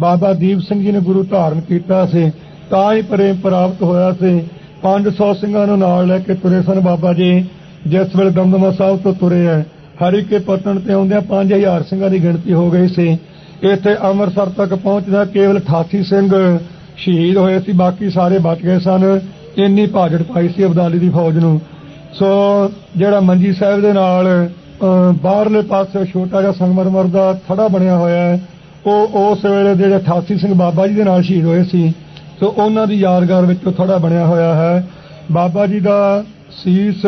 ਬਾਬਾ ਦੀਪ ਸਿੰਘ ਜੀ ਨੇ ਗੁਰੂ ਧਾਰਨ ਕੀਤਾ ਸੀ, ਤਾਂ ਹੀ ਪ੍ਰੇਮ ਪ੍ਰਾਪਤ ਹੋਇਆ ਸੀ। 500 ਸਿੰਘਾਂ ਨੂੰ ਨਾਲ ਲੈ ਕੇ ਤੁਰੇ ਸਨ ਬਾਬਾ ਜੀ। ਜਿਸ ਵੇਲੇ ਦਮਦਮਾ ਸਾਹਿਬ ਤੋਂ ਤੁਰੇ ਹੈ ਹਰੀ ਕੇ ਪਤਨ ਤੇ ਆਉਂਦਿਆਂ 5000 ਸਿੰਘਾਂ ਦੀ ਗਿਣਤੀ ਹੋ ਗਈ ਸੀ। ਇੱਥੇ ਅੰਮ੍ਰਿਤਸਰ ਤੱਕ ਪਹੁੰਚਦਾ ਕੇਵਲ 88 ਸਿੰਘ ਸ਼ਹੀਦ ਹੋਏ ਸੀ, ਬਾਕੀ ਸਾਰੇ ਬਚ ਗਏ ਸਨ। ਇੰਨੀ ਭਾਜੜ ਪਾਈ ਸੀ ਅਬਦਾਲੀ ਦੀ ਫੌਜ ਨੂੰ। ਸੋ ਜਿਹੜਾ ਮੰਜੀ ਸਾਹਿਬ ਦੇ ਨਾਲ ਬਾਹਰਲੇ ਪਾਸੇ ਛੋਟਾ ਜਿਹਾ ਸੰਗਮਰਮਰ ਦਾ ਥੜਾ ਬਣਿਆ ਹੋਇਆ ਹੈ ਉਹ ਉਸ ਵੇਲੇ ਜਿਹੜੇ 88 ਸਿੰਘ ਬਾਬਾ ਜੀ ਦੇ ਨਾਲ ਸ਼ਹੀਦ ਹੋਏ ਸੀ ਸੋ ਉਹਨਾਂ ਦੀ ਯਾਦਗਾਰ ਵਿੱਚ ਥੋੜਾ ਬਣਿਆ ਹੋਇਆ ਹੈ। ਬਾਬਾ ਜੀ ਦਾ ਸੀਸ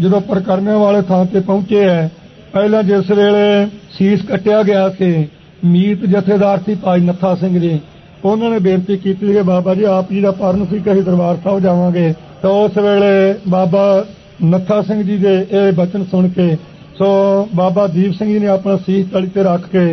ਜਦੋਂ ਪ੍ਰਕਰਮਿਆਂ ਵਾਲੇ ਥਾਂ ਤੇ ਪਹੁੰਚੇ ਹੈ, ਪਹਿਲਾਂ ਜਿਸ ਵੇਲੇ ਸੀਸ ਕੱਟਿਆ ਗਿਆ ਸੀ, ਮੀਤ ਜਥੇਦਾਰ ਸੀ ਭਾਈ ਨੱਥਾ ਸਿੰਘ ਜੀ, ਉਹਨਾਂ ਨੇ ਬੇਨਤੀ ਕੀਤੀ ਕਿ ਬਾਬਾ ਜੀ ਆਪ ਜੀ ਦਾ ਪਰਨ ਸੀ ਕਹੀ ਦਰਬਾਰ ਸਾਹਿਬ ਜਾਵਾਂਗੇ। ਤਾਂ ਉਸ ਵੇਲੇ ਬਾਬਾ ਨੱਥਾ ਸਿੰਘ ਜੀ ਦੇ ਇਹ ਬਚਨ ਸੁਣ ਕੇ, ਸੋ ਬਾਬਾ ਦੀਪ ਸਿੰਘ ਜੀ ਨੇ ਆਪਣਾ ਸੀਸ ਤਲੀ ਤੇ ਰੱਖ ਕੇ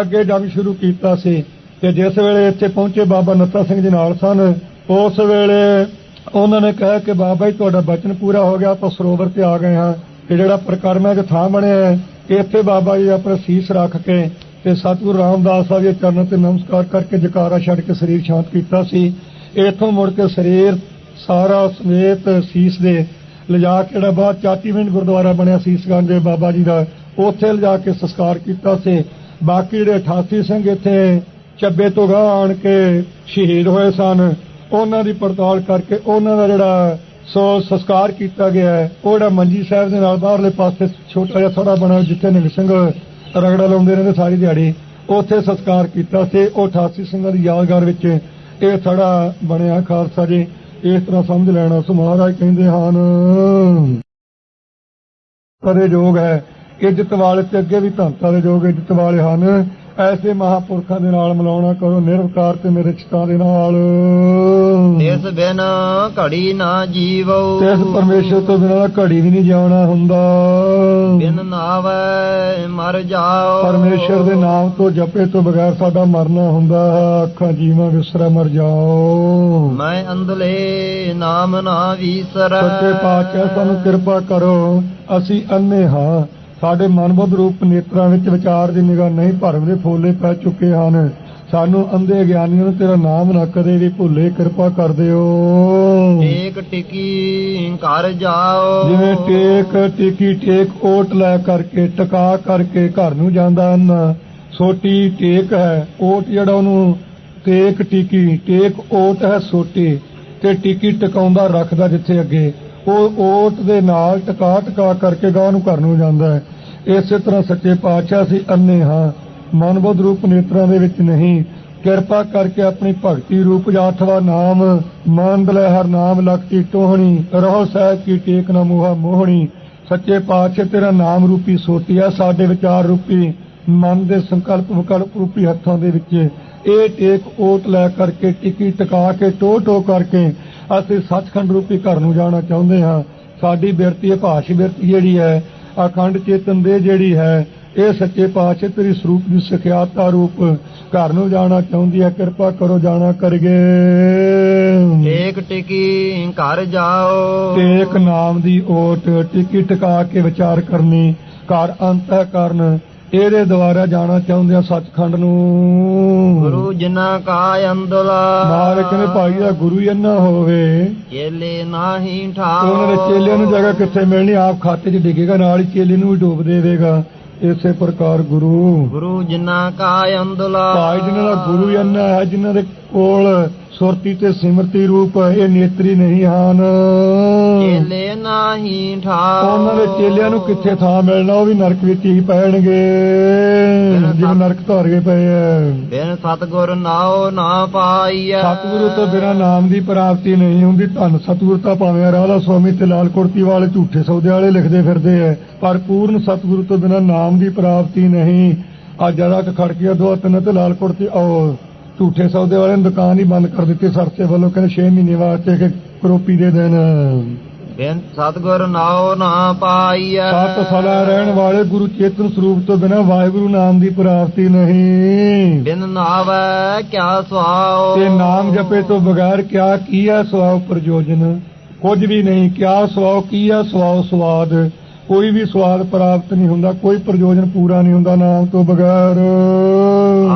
ਅੱਗੇ ਜੰਗ ਸ਼ੁਰੂ ਕੀਤਾ ਸੀ ਤੇ ਜਿਸ ਵੇਲੇ ਇੱਥੇ ਪਹੁੰਚੇ ਬਾਬਾ ਨੱਥਾ ਸਿੰਘ ਜੀ ਨਾਲ ਸਨ, ਉਸ ਵੇਲੇ ਉਹਨਾਂ ਨੇ ਕਿਹਾ ਕਿ ਬਾਬਾ ਜੀ, ਤੁਹਾਡਾ ਬਚਨ ਪੂਰਾ ਹੋ ਗਿਆ, ਆਪਾਂ ਸਰੋਵਰ ਤੇ ਆ ਗਏ ਹਾਂ ਤੇ ਜਿਹੜਾ ਪ੍ਰਕਰਮਾਂ 'ਚ ਥਾਂ ਬਣਿਆ ਹੈ ਇੱਥੇ ਬਾਬਾ ਜੀ ਆਪਣਾ ਸੀਸ ਰੱਖ ਕੇ ਤੇ ਸਤਿਗੁਰੂ ਰਾਮਦਾਸ ਸਾਹਿਬ ਦੇ ਚਰਨਾਂ ਤੇ ਨਮਸਕਾਰ ਕਰਕੇ ਜਕਾਰਾ ਛੱਡ ਕੇ ਸਰੀਰ ਸ਼ਾਂਤ ਕੀਤਾ ਸੀ। ਇੱਥੋਂ ਮੁੜ ਕੇ ਸਰੀਰ ਸਾਰਾ ਸਮੇਤ ਸੀਸ ਦੇ ਲਿਜਾ ਕੇ ਜਿਹੜਾ ਬਾਅਦ ਚਾਤੀਵਿੰਡ ਗੁਰਦੁਆਰਾ ਬਣਿਆ ਸੀਸਗੰਜ ਦੇ ਬਾਬਾ ਜੀ ਦਾ, ਉੱਥੇ ਲਿਜਾ ਕੇ ਸੰਸਕਾਰ ਕੀਤਾ ਸੀ। ਬਾਕੀ ਜਿਹੜੇ 88 ਸਿੰਘ ਇੱਥੇ ਚੱਬੇ ਤੋਂ ਗਾਹ ਆਣ ਕੇ ਸ਼ਹੀਦ ਹੋਏ ਸਨ, ਉਹਨਾਂ ਦੀ ਪੜਤਾਲ ਕਰਕੇ ਉਹਨਾਂ ਦਾ ਜਿਹੜਾ ਸੋ ਸੰਸਕਾਰ ਕੀਤਾ ਗਿਆ ਹੈ, ਉਹ ਜਿਹੜਾ ਮੰਜੀ ਸਾਹਿਬ ਦੇ ਨਾਲ ਬਾਹਰਲੇ ਪਾਸੇ ਛੋਟਾ ਜਿਹਾ ਥੋੜਾ ਬਣਿਆ ਜਿੱਥੇ ਨਿੰਗ ਸਿੰਘ ਰਗੜਾ ਲਾਉਂਦੇ ਰਹਿੰਦੇ ਸਾਰੀ ਦਿਹਾੜੀ, ਉੱਥੇ ਸੰਸਕਾਰ ਕੀਤਾ ਸੀ। ਉਹ 88 ਸਿੰਘਾਂ ਦੀ ਯਾਦਗਾਰ ਵਿੱਚ ਇਹ ਥੜਾ ਬਣਿਆ ਖਾਲਸਾ ਜੀ। ਇਸ ਤਰ੍ਹਾਂ ਸਮਝ ਲੈਣਾ ਸੋ ਮਹਾਰਾਜ ਕਹਿੰਦੇ ਹਨ, ਕਰੇ ਯੋਗ ਹੈ। ਇੱਜ਼ਤ ਵਾਲੇ ਤੇ ਅੱਗੇ ਵੀ ਧੰਤਾ ਦੇ ਯੋਗ ਇੱਜ਼ਤ ਵਾਲੇ ਹਨ। ਐਸੇ ਮਹਾਪੁਰਖਾਂ ਦੇ ਨਾਲ ਮਿਲਾਉਣਾ ਕਰੋ ਨਿਰਵਕਾਰ ਤੇ ਮੇਰੇ ਚਿਤਾਂ ਦੇ ਨਾਲ। ਇਸ ਬਿਨ ਘੜੀ ਨਾ ਜੀਵੋ। ਇਸ ਪਰਮੇਸ਼ਰ ਤੋਂ ਬਿਨਾਂ ਘੜੀ ਵੀ ਨਹੀਂ ਜਿਉਣਾ ਹੁੰਦਾ। ਬਿਨ ਨਾਵੈ ਮਰ ਜਾਓ। ਪਰਮੇਸ਼ਰ ਦੇ ਨਾਮ ਤੋਂ ਜਪੇ ਤੋਂ ਬਗੈਰ ਸਾਡਾ ਮਰਨਾ ਹੁੰਦਾ ਹੈ। ਅੱਖਾਂ ਜੀਵਾਂ ਵਿਸਰਾ ਮਰ ਜਾਓ। ਮੈਂ ਅੰਧਲੇ ਨਾਮ ਨਾ ਵੀਸਰ। ਸੱਚੇ ਪਾਤਸ਼ਾਹ ਸਾਨੂੰ ਕਿਰਪਾ ਕਰੋ। ਅਸੀਂ ਅੰਨੇ ਹਾਂ। ਸਾਡੇ ਮਨਬੁੱਧ ਰੂਪ ਨੇਤਰਾਂ ਵਿੱਚ ਵਿਚਾਰ ਦੀ ਨਿਗਾਹ ਨਹੀਂ ਭਰਮ ਦੇ ਫੋਲੇ ਪੈ ਚੁੱਕੇ ਹਨ। ਸਾਨੂੰ ਅੰਧੇ ਗਿਆਨੀਆਂ ਨੂੰ ਤੇਰਾ ਨਾਮ ਨਾ ਕਦੇ ਵੀ ਭੁੱਲੇ ਕਿਰਪਾ ਕਰ ਦਿਓ। ਏਕ ਟਿਕੀ ਘਰ ਜਾਓ। ਜਿਵੇਂ ਟੇਕ ਟਿਕੀ ਟੇਕ ਓਟ ਲੈ ਕਰਕੇ ਟਕਾ ਕਰਕੇ ਘਰ ਨੂੰ ਜਾਂਦਾ ਹਨ। ਸੋਟੀ ਟੇਕ ਹੈ ਓਟ ਜਿਹੜਾ ਉਹਨੂੰ ਟੇਕ ਟਿਕੀ ਟੇਕ ਓਟ ਹੈ ਸੋਟੀ ਤੇ ਟਿਕੀ ਟਿਕਾਉਂਦਾ ਰੱਖਦਾ ਜਿੱਥੇ ਅੱਗੇ। ਉਹ ਓਟ ਦੇ ਨਾਲ ਟਕਾ ਟਕਾ ਕਰਕੇ ਗਾਂ ਨੂੰ ਘਰ ਨੂੰ ਜਾਂਦਾ ਹੈ। ਇਸੇ ਤਰ੍ਹਾਂ ਸੱਚੇ ਪਾਤਸ਼ਾਹ ਸੀ ਅੰਨੇ ਹਾਂ। ਮਨਬੁੱਧ ਰੂਪ ਨੇਤਰਾਂ ਦੇ ਵਿੱਚ ਨਹੀਂ। ਕਿਰਪਾ ਕਰਕੇ ਆਪਣੀ ਭਗਤੀ ਰੂਪ ਜਾਥਵਾ ਨਾਮ ਮੰਦ ਲੈ ਹਰ ਨਾਮ ਲਖਤੀ ਟੋਹਣੀ, ਰਹੋ ਸਾਹਿਬ ਕੀ ਟੇਕ ਨਾ ਮੋਹਾ ਮੋਹਣੀ। ਸੱਚੇ ਪਾਤਸ਼ਾਹ ਤੇਰਾ ਨਾਮ ਰੂਪੀ ਸੋਟੀ ਆ ਸਾਡੇ ਵਿਚਾਰ ਰੂਪੀ, ਮਨ ਦੇ ਸੰਕਲਪ ਵਿਕਲਪ ਰੂਪੀ ਹੱਥਾਂ ਦੇ ਵਿੱਚ। ਇਹ ਟੇਕ ਓਟ ਲੈ ਕਰਕੇ ਟਿਕੀ ਟਕਾ ਕੇ ਟੋ ਟੋ ਕਰਕੇ ਅਸੀਂ ਸੱਚਖੰਡ ਰੂਪੀ ਘਰ ਨੂੰ ਜਾਣਾ ਚਾਹੁੰਦੇ ਹਾਂ। ਸਾਡੀ ਬਿਰਤੀ ਇਹ ਭਾਸ਼ ਬਿਰਤੀ ਜਿਹੜੀ ਹੈ ਅਖੰਡ ਚੇਤਨ ਦੇ ਜਿਹੜੀ ਹੈ ਇਹ ਸੱਚੇ ਪਾਤਸ਼ਾਹ ਤੇਰੀ ਸਰੂਪ ਦੀ ਸਿਖਿਆਤਾ ਰੂਪ ਘਰ ਨੂੰ ਜਾਣਾ ਚਾਹੁੰਦੀ ਹੈ। ਕਿਰਪਾ ਕਰੋ ਜਾਣਾ ਕਰਗੇ ਏਕ ਟਿਕੀ ਘਰ ਜਾਓ। ਟੇਕ ਨਾਮ ਦੀ ਓਟ ਟਿਕੀ ਟਕਾ ਕੇ ਵਿਚਾਰ ਕਰਨੀ। ਘਰ ਅੰਤਹ ਕਰਨ ਇਹਦੇ ਦੁਆਰਾ ਜਾਣਾ ਚਾਹੁੰਦੇ ਆ ਸੱਚਖੰਡ ਨੂੰ। ਗੁਰੂ ਜਿਨਾ ਕਾ ਅੰਦਲਾ ਮਾਲਕ ਨੇ ਭਾਈ ਦਾ ਗੁਰੂ ਹੀ ਇੰਨਾ ਹੋਵੇ। ਚੇਲੇ ਨਾਹੀ ਠਾਓ ਉਹਨਾਂ ਦੇ ਚੇਲਿਆਂ ਨੂੰ ਜਗ੍ਹਾ ਕਿੱਥੇ ਮਿਲਣੀ ਆਪ ਖਾਤੇ 'ਚ ਡਿੱਗੇਗਾ ਨਾਲ ਹੀ ਚੇਲੇ ਨੂੰ ਵੀ ਡੋਬ ਦੇਵੇਗਾ। ਇਸੇ ਪ੍ਰਕਾਰ ਗੁਰੂ। ਗੁਰੂ ਜਿਨਾ ਕਾ ਅੰਦਲਾ ਭਾਈ ਜਿਨ੍ਹਾਂ ਦਾ ਗੁਰੂ ਹੀ ਇੰਨਾ ਹੈ ਜਿਨ੍ਹਾਂ ਦੇ ਕੋਲ ਸੁਰਤੀ ਤੇ ਸਿਮਰਤੀ ਰੂਪ ਇਹ ਨੇਤਰੀ ਨਹੀਂ ਹਨ। ਚੇਲੇ ਨਾਹੀ ਠਾਓ ਉਹਨਾਂ ਦੇ ਚੇਲਿਆਂ ਨੂੰ ਕਿੱਥੇ ਥਾਂ ਮਿਲਣਾ ਉਹ ਵੀ ਨਰਕ ਵਿੱਚ ਹੀ ਪੈਣਗੇ। ਜਿਵੇਂ ਨਰਕ ਧਾਰ ਗਏ ਪਏ ਐ। ਬਿਨ ਸਤਗੁਰ ਨਾਉ ਨਾ ਪਾਈਐ। ਸਤਿਗੁਰੂ ਤੋਂ ਬਿਨਾਂ ਨਾਮ ਦੀ ਪ੍ਰਾਪਤੀ ਨਹੀਂ ਹੁੰਦੀ ਧੰਨ ਸਤਿਗੁਰ ਤਾਂ ਭਾਵੇਂ ਰਾਧਾ ਸੁਆਮੀ ਤੇ ਲਾਲ ਕੁੜਤੀ ਵਾਲੇ ਝੂਠੇ ਸੌਦੇ ਵਾਲੇ ਲਿਖਦੇ ਫਿਰਦੇ ਐ ਪਰ ਪੂਰਨ ਸਤਿਗੁਰੂ ਤੋਂ ਬਿਨਾਂ ਨਾਮ ਦੀ ਪ੍ਰਾਪਤੀ ਨਹੀਂ। ਆ ਜਰਾ ਕ ਖੜ ਕੇ ਦੋ ਤਿੰਨ ਤੇ ਲਾਲ ਕੁੜਤੀ ਉਹ ਝੂਠੇ ਸੌਦੇ ਵਾਲੇ ਨੇ ਦੁਕਾਨ ਹੀ ਬੰਦ ਕਰ ਦਿੱਤੀ ਸਰਸੇ ਵੱਲੋਂ ਕਹਿੰਦੇ 6 ਮਹੀਨੇ ਵਾਸਤੇ ਕਿ ਕਰੋਪੀ ਦੇ ਦੇਣ ਬਿਨ ਸਤਗੁਰ ਨਾਉ ਨਾ ਪਾਈਐ। ਸਤ ਸਦਾ ਰਹਿਣ ਵਾਲੇ ਗੁਰੂ ਚੇਤਨ ਸਰੂਪ ਤੋਂ ਬਿਨਾਂ ਵਾਹਿਗੁਰੂ ਨਾਮ ਦੀ ਪ੍ਰਾਪਤੀ ਨਹੀਂ। ਬਿਨ ਨਾਵੈ ਕਿਆ ਸੁਆਓ ਤੇ ਨਾਮ ਜਪੇ ਤੋਂ ਬਗੈਰ ਕਿਆ ਕੀਆ ਸਵਾਉ ਪ੍ਰਯੋਜਨ? ਕੁਝ ਵੀ ਨਹੀਂ ਕਿਆ ਸਵਾਉ ਕੀਆ ਸਵਾਉ ਸਵਾਦ ਕੋਈ ਵੀ ਸਵਾਦ ਪ੍ਰਾਪਤ ਨਹੀਂ ਹੁੰਦਾ ਕੋਈ ਪ੍ਰਯੋਜਨ ਪੂਰਾ ਨਹੀਂ ਹੁੰਦਾ ਨਾਮ ਤੋਂ ਬਗੈਰ।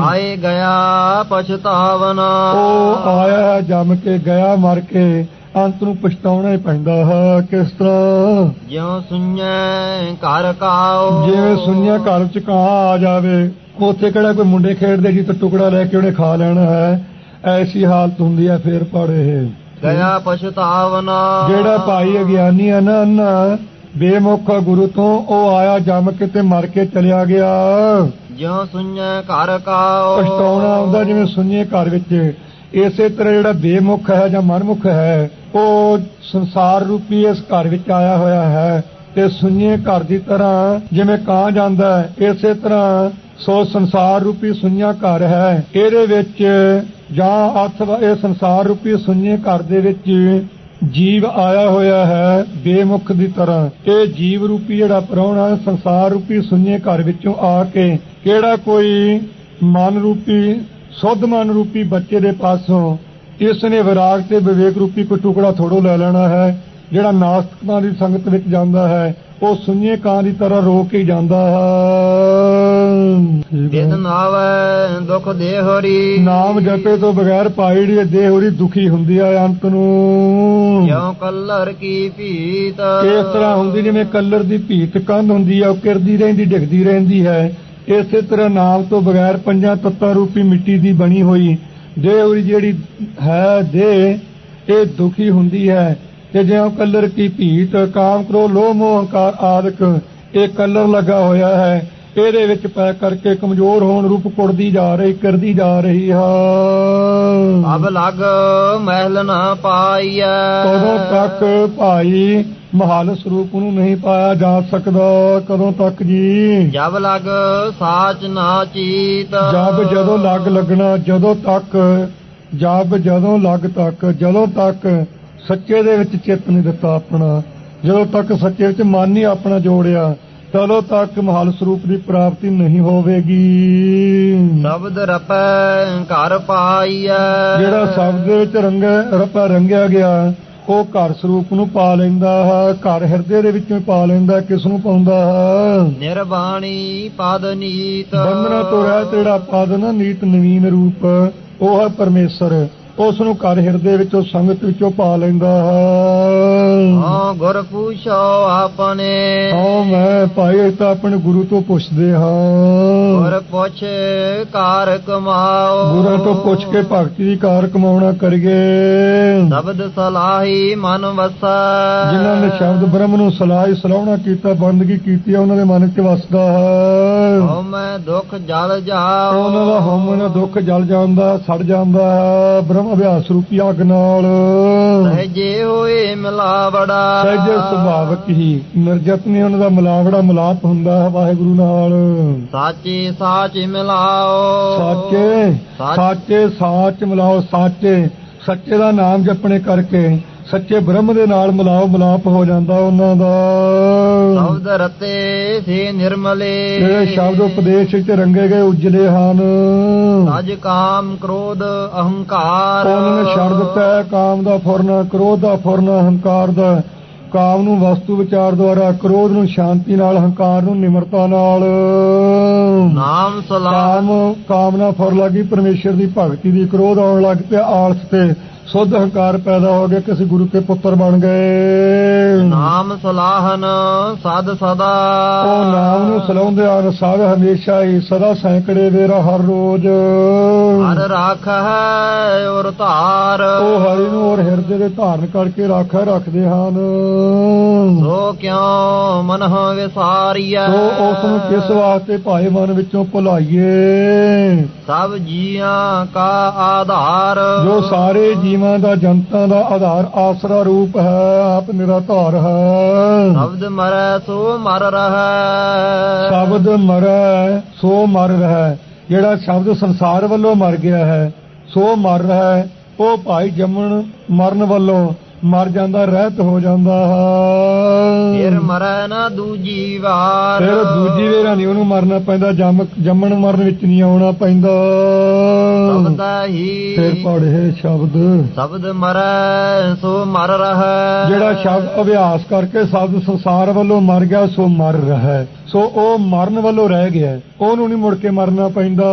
ਆਏ ਗਿਆ ਪਛਤਾਵਨਾ। ਉਹ ਆਇਆ ਜੰਮ ਕੇ ਗਿਆ ਮਰ ਕੇ ਅੰਤ ਨੂੰ ਪਛਤਾਉਣਾ ਹੀ ਪੈਂਦਾ ਹੈ ਕਿਸ ਤਰ੍ਹਾਂ? ਜਿਉ ਸੁਣੈ ਘਰ ਕਾਓ। ਜਿਵੇਂ ਸੁਣਿਆ ਘਰ ਚ ਕਾਂ ਆ ਜਾਵੇ ਉੱਥੇ ਕਿਹੜਾ ਕੋਈ ਮੁੰਡੇ ਖੇਡਦੇ ਜੀ ਤਾਂ ਟੁਕੜਾ ਲੈ ਕੇ ਉਹਨੇ ਖਾ ਲੈਣਾ ਹੈ? ਐਸੀ ਹਾਲਤ ਹੁੰਦੀ ਹੈ ਫੇਰ ਪੜੇ। ਗਿਆ ਪਛਤਾਵਨਾ। ਜਿਹੜਾ ਭਾਈ ਅਗਿਆਨੀ ਹੈ ਨਾ ਅੰਨਾ ਬੇਮੁਖ ਗੁਰੂ ਤੋਂ ਉਹ ਆਇਆ ਜੰਮ ਕੇ ਤੇ ਮਰ ਕੇ ਚਲਿਆ ਗਿਆ। ਜਿਉ ਸੁਣੈ ਘਰ ਕਾਓ। ਪਛਤਾਉਣਾ ਆਉਂਦਾ ਜਿਵੇਂ ਸੁਣੀਏ ਘਰ ਵਿੱਚ। ਇਸੇ ਤਰ੍ਹਾਂ ਜਿਹੜਾ ਬੇਮੁਖ ਹੈ ਜਾਂ ਮਨਮੁਖ ਹੈ ਉਹ ਸੰਸਾਰ ਰੂਪੀ ਇਸ ਘਰ ਵਿੱਚ ਆਇਆ ਹੋਇਆ ਹੈ ਤੇ ਸੁਣੀਏ ਘਰ ਦੀ ਤਰ੍ਹਾਂ ਜਿਵੇਂ ਕਾਂ ਜਾਂਦਾ ਇਸੇ ਤਰ੍ਹਾਂ ਸੋ ਸੰਸਾਰ ਰੂਪੀ ਸੁਣਿਆ ਘਰ ਹੈ। ਇਹਦੇ ਵਿੱਚ ਜਾਂ ਅਥਵਾ ਇਹ ਸੰਸਾਰ ਰੂਪੀ ਸੁਣੀਏ ਘਰ ਦੇ ਵਿੱਚ ਜੀਵ ਆਇਆ ਹੋਇਆ ਹੈ ਬੇਮੁਖ ਦੀ ਤਰ੍ਹਾਂ। ਇਹ ਜੀਵ ਰੂਪੀ ਜਿਹੜਾ ਪ੍ਰਾਹੁਣਾ ਸੰਸਾਰ ਰੂਪੀ ਸੁਣੀਏ ਘਰ ਵਿੱਚੋਂ ਆ ਕੇ ਕਿਹੜਾ ਕੋਈ ਮਨ ਰੂਪੀ, ਸੁੱਧ ਮਨ ਰੂਪੀ ਬੱਚੇ ਦੇ ਪਾਸੋਂ ਇਸ ਨੇ ਵਿਰਾਗ ਤੇ ਵਿਵੇਕ ਰੂਪੀ ਕੋਈ ਟੁਕੜਾ ਥੋੜੋ ਲੈ ਲੈਣਾ ਹੈ, ਜਿਹੜਾ ਨਾਸਤਕਾਂ ਦੀ ਸੰਗਤ ਵਿੱਚ ਜਾਂਦਾ ਹੈ, ਉਹ ਸੁਣੀਏ ਕਾਂ ਦੀ ਤਰ੍ਹਾਂ ਰੋ ਕੇ ਜਾਂਦਾ ਹੈ। ਦਿਨ ਨਾਵੈ ਦੁਖ ਦੇ ਹਰੀ ਨਾਮ ਜਪੇ ਤੋਂ ਬਗੈਰ ਪਾਈ ਜਿਹੜੀ ਦੇਹ ਹੋਰੀ ਦੁਖੀ ਹੁੰਦੀ ਹੈ ਅੰਤ ਨੂੰ। ਜਿਉ ਕਲਰ ਕੀ ਭੀਤ? ਇਸ ਤਰ੍ਹਾਂ ਹੁੰਦੀ ਜਿਵੇਂ ਕਲਰ ਦੀ ਭੀਤ ਕੰਧ ਹੁੰਦੀ ਹੈ ਉਹ ਕਿਰਦੀ ਰਹਿੰਦੀ ਡਿੱਗਦੀ ਰਹਿੰਦੀ ਹੈ। ਇਸੇ ਤਰ੍ਹਾਂ ਨਾਮ ਤੋਂ ਬਗੈਰ ਪੰਜਾਂ ਤੱਤਾਂ ਰੂਪੀ ਮਿੱਟੀ ਦੀ ਬਣੀ ਹੋਈ ਦੇਹ ਹੋਰੀ ਜਿਹੜੀ ਹੈ ਦੇਹ ਇਹ ਦੁਖੀ ਹੁੰਦੀ ਹੈ। ਤੇ ਜਿਉਂ ਕਲਰ ਕੀ ਭੀਤ ਕਾਮ ਕ੍ਰੋ ਲੋਭ ਮੋਹ ਹੰਕਾਰ ਆਦਿਕ ਇਹ ਕਲਰ ਲੱਗਾ ਹੋਇਆ ਹੈ। ਇਹਦੇ ਵਿੱਚ ਪੈ ਕਰਕੇ ਕਮਜ਼ੋਰ ਹੋਣ ਰੂਪ ਕੁੜਦੀ ਜਾ ਰਹੀ ਕਰਦੀ ਜਾ ਰਹੀ ਹੈ ਅਬ ਲਗ ਮਹਿਲ ਨਾ ਪਾਈਐ। ਕਦੋਂ ਤੱਕ ਭਾਈ ਮਹਾਲ ਸਰੂਪ ਨੂੰ ਨਹੀਂ ਪਾਇਆ ਜਾ ਸਕਦਾ ਕਦੋਂ ਤੱਕ ਜੀ? ਜਬ ਲਗ ਸਾਚ ਨਾ ਚੀਤ। ਜਬ ਜਦੋਂ ਲੱਗ ਲੱਗਣਾ ਜਦੋਂ ਤੱਕ ਜਬ ਜਦੋਂ ਲੱਗ ਤੱਕ ਜਦੋਂ ਤੱਕ ਸੱਚੇ ਦੇ ਵਿੱਚ ਚਿੱਤ ਨਹੀਂ ਦਿੱਤਾ ਆਪਣਾ ਜਦੋਂ ਤੱਕ ਸੱਚੇ ਵਿੱਚ ਮਨ ਨਹੀਂ ਆਪਣਾ ਜੋੜਿਆ ਤਦੋਂ ਤੱਕ ਮਹਾਲ ਸਰੂਪ ਦੀ ਪ੍ਰਾਪਤੀ ਨਹੀਂ ਹੋਵੇਗੀ। ਸ਼ਬਦ ਰਪੈ ਘਰ ਪਾਈਐ। ਜਿਹੜਾ ਸ਼ਬਦ ਦੇ ਵਿੱਚ ਰੰਗਿਆ ਰਪਾ ਰੰਗਿਆ ਗਿਆ ਉਹ ਘਰ ਸਰੂਪ ਨੂੰ ਪਾ ਲੈਂਦਾ ਹੈ ਘਰ ਹਿਰਦੇ ਦੇ ਵਿੱਚੋਂ ਪਾ ਲੈਂਦਾ ਕਿਸ ਨੂੰ ਪਾਉਂਦਾ ਹੈ? ਨਿਰਬਾਣੀ ਪਦ ਨੀਤ। ਬੰਧਨਾ ਤੋਂ ਰਹਿਤ ਜਿਹੜਾ ਪਦ ਨਾ ਨੀਤ ਨਵੀਨ ਰੂਪ ਉਹ ਹੈ ਪਰਮੇਸ਼ਰ। ਉਸ ਨੂੰ ਘਰ ਹਿਰਦੇ ਵਿੱਚੋਂ ਸੰਗਤ ਵਿੱਚੋਂ ਪਾ ਲੈਂਦਾ ਹੈ। ਹਾਂ ਗੁਰ ਪੁੱਛੋ ਆਪਣੇ। ਹਾਂ ਮੈਂ ਭਾਈ ਤਾਂ ਆਪਣੇ ਗੁਰੂ ਤੋਂ ਪੁੱਛਦੇ ਹਾਂ। ਗੁਰ ਪੁੱਛ ਕਾਰ ਕਮਾਓ। ਗੁਰਾਂ ਤੋਂ ਪੁੱਛ ਕੇ ਭਗਤੀ ਦੀ ਕਾਰ ਕਮਾਉਣਾ ਕਰੀਏ। ਸ਼ਬਦ ਸਲਾਹੀ ਮਨ ਵਸੈ। ਜਿਨ੍ਹਾਂ ਨੇ ਸ਼ਬਦ ਬ੍ਰਹਮ ਨੂੰ ਸਲਾਹ ਸਲਾਹਣਾ ਕੀਤਾ ਬੰਦਗੀ ਕੀਤੀ ਹੈ, ਉਹਨਾਂ ਦੇ ਮਨ 'ਚ ਵਸਦਾ ਹੈ। ਹਉ ਮੈਂ ਦੁਖ ਜਲ ਜਾਓ। ਉਹਨਾਂ ਦਾ ਹਉਮੈ ਨਾਲ ਦੁੱਖ ਜਲ ਜਾਂਦਾ ਸੜ ਜਾਂਦਾ ਹੈ। ਬ੍ਰਹਮ ਅਭਿਆਸ ਰੂਪੀ ਅੱਗ ਨਾਲ। ਸਹਜੇ ਹੋਏ ਮਿਲਾਵੜਾ। ਸਹਿਜ ਸੁਭਾਵਕ ਹੀ ਨਿਰਜਤ ਨੇ ਉਹਨਾਂ ਦਾ ਮਿਲਾਵੜਾ ਮਿਲਾਪ ਹੁੰਦਾ ਹੈ ਵਾਹਿਗੁਰੂ ਨਾਲ। ਸਾਚੇ ਸਾਚ ਮਿਲਾਓ। ਸੱਚ। ਸਾਚੇ ਸਾਚ ਮਿਲਾਓ ਸਾਚੇ। ਸੱਚੇ ਦਾ ਨਾਮ ਜਪਣੇ ਕਰਕੇ ਸੱਚੇ ਬ੍ਰਹਮ ਦੇ ਨਾਲ ਮਿਲਾਓ ਮਿਲਾਪ ਹੋ ਜਾਂਦਾ ਉਹਨਾਂ ਦਾ। ਸ਼ਬਦ ਰਤੇ ਸੇ ਨਿਰਮਲੇ। ਜਿਹੜੇ ਸ਼ਬਦ ਉਪਦੇਸ਼ ਵਿੱਚ ਰੰਗੇ ਗਏ ਉਜਲੇ ਹਨ। ਸਜ ਕਾਮ ਕ੍ਰੋਧ ਅਹੰਕਾਰ। ਉਹਨਾਂ ਨੇ ਛੱਡ ਦਿੱਤਾ ਕਾਮ ਦਾ ਫੁਰਨਾ ਕ੍ਰੋਧ ਦਾ ਫੁਰਨਾ ਹੰਕਾਰ ਦਾ। ਕਾਮ ਨੂੰ ਵਸਤੂ ਵਿਚਾਰ ਦੁਆਰਾ ਕ੍ਰੋਧ ਨੂੰ ਸ਼ਾਂਤੀ ਨਾਲ ਹੰਕਾਰ ਨੂੰ ਨਿਮਰਤਾ ਨਾਲ। ਨਾਮ ਸਲਾਮ। ਕਾਮ ਕਾਮਨਾ ਫੁਰ ਲੱਗੀ ਪਰਮੇਸ਼ਰ ਦੀ ਭਗਤੀ ਦੀ ਕ੍ਰੋਧ ਆਉਣ ਲੱਗ ਪਿਆ ਆਲਸ ਤੇ। ਸੁੱਧ ਹੰਕਾਰ ਪੈਦਾ ਹੋ ਗਿਆ ਕਿਸੇ ਗੁਰੂ ਕੇ ਪੁੱਤਰ ਬਣ ਗਏ। ਨਾਮ ਸਲਾਹਨ ਸਦ ਸਦਾ। ਉਹ ਨਾਮ ਨੂੰ ਸਲਾਉਂਦੇ ਹਨ ਸਭ ਹਮੇਸ਼ਾ ਹੀ ਸਦਾ ਸੈਂਕੜੇ ਵੇਰਾ ਹਰ ਰੋਜ਼। ਹਰ ਰਾਖ ਹੈ ਔਰ ਧਾਰ। ਉਹ ਹਰੀ ਨੂੰ ਔਰ ਹਿਰਦੇ ਦੇ ਧਾਰਨ ਕਰਕੇ ਰਾਖਾ ਰੱਖਦੇ ਹਨ। ਸੋ ਕਿਉ ਮਨ ਵਿਸਾਰੀਐ? ਸੋ ਉਸ ਨੂੰ ਕਿਸ ਵਾਸਤੇ ਭਾਈ ਮਨ ਵਿੱਚੋਂ ਭੁਲਾਈਏ? ਸਭ ਜੀਆਂ ਕਾ ਆਧਾਰ। ਜੋ ਸਾਰੇ ਜੀਵਾਂ ਦਾ ਜਨਤਾ ਦਾ ਆਧਾਰ ਆਸਰਾ ਰੂਪ ਹੈ ਆਪ ਨਿਰਾਧਾਰ ਹੈ। ਸ਼ਬਦ ਮਰੈ ਸੋ ਮਰ ਰਹਾ। ਸ਼ਬਦ ਮਰੈ ਸੋ ਮਰ ਰਹਿ। ਜਿਹੜਾ ਸ਼ਬਦ ਸੰਸਾਰ ਵੱਲੋਂ ਮਰ ਗਿਆ ਹੈ ਸੋ ਮਰ ਰਿਹਾ। ਹੈ ਉਹ ਭਾਈ ਜੰਮਣ ਮਰਨ ਵੱਲੋਂ ਮਰ ਜਾਂਦਾ ਰਹਿਤ ਹੋ ਜਾਂਦਾ। ਫਿਰ ਮਰੈ ਨਾ ਦੂਜੀ ਵਾਰ। ਫਿਰ ਦੂਜੀ ਵੇਰਾ ਨਹੀਂ ਉਹਨੂੰ ਮਰਨਾ ਪੈਂਦਾ ਜੰਮ ਜੰਮਣ ਮਰਨ ਵਿੱਚ ਨਹੀਂ ਆਉਣਾ ਪੈਂਦਾ। ਸ਼ਬਦ ਹੀ ਫਿਰ ਪੜ੍ਹੇ ਸ਼ਬਦ। ਸ਼ਬਦ ਮਰੈ ਸੋ ਮਰ ਰਹੈ। ਜਿਹੜਾ ਸ਼ਬਦ ਅਭਿਆਸ ਕਰਕੇ ਸ਼ਬਦ ਸੰਸਾਰ ਵੱਲੋਂ ਮਰ ਗਿਆ ਸੋ ਮਰ ਰਿਹਾ। ਸੋ ਉਹ ਮਰਨ ਵੱਲੋਂ ਰਹਿ ਗਿਆ ਉਹਨੂੰ ਨਹੀਂ ਮੁੜ ਕੇ ਮਰਨਾ ਪੈਂਦਾ।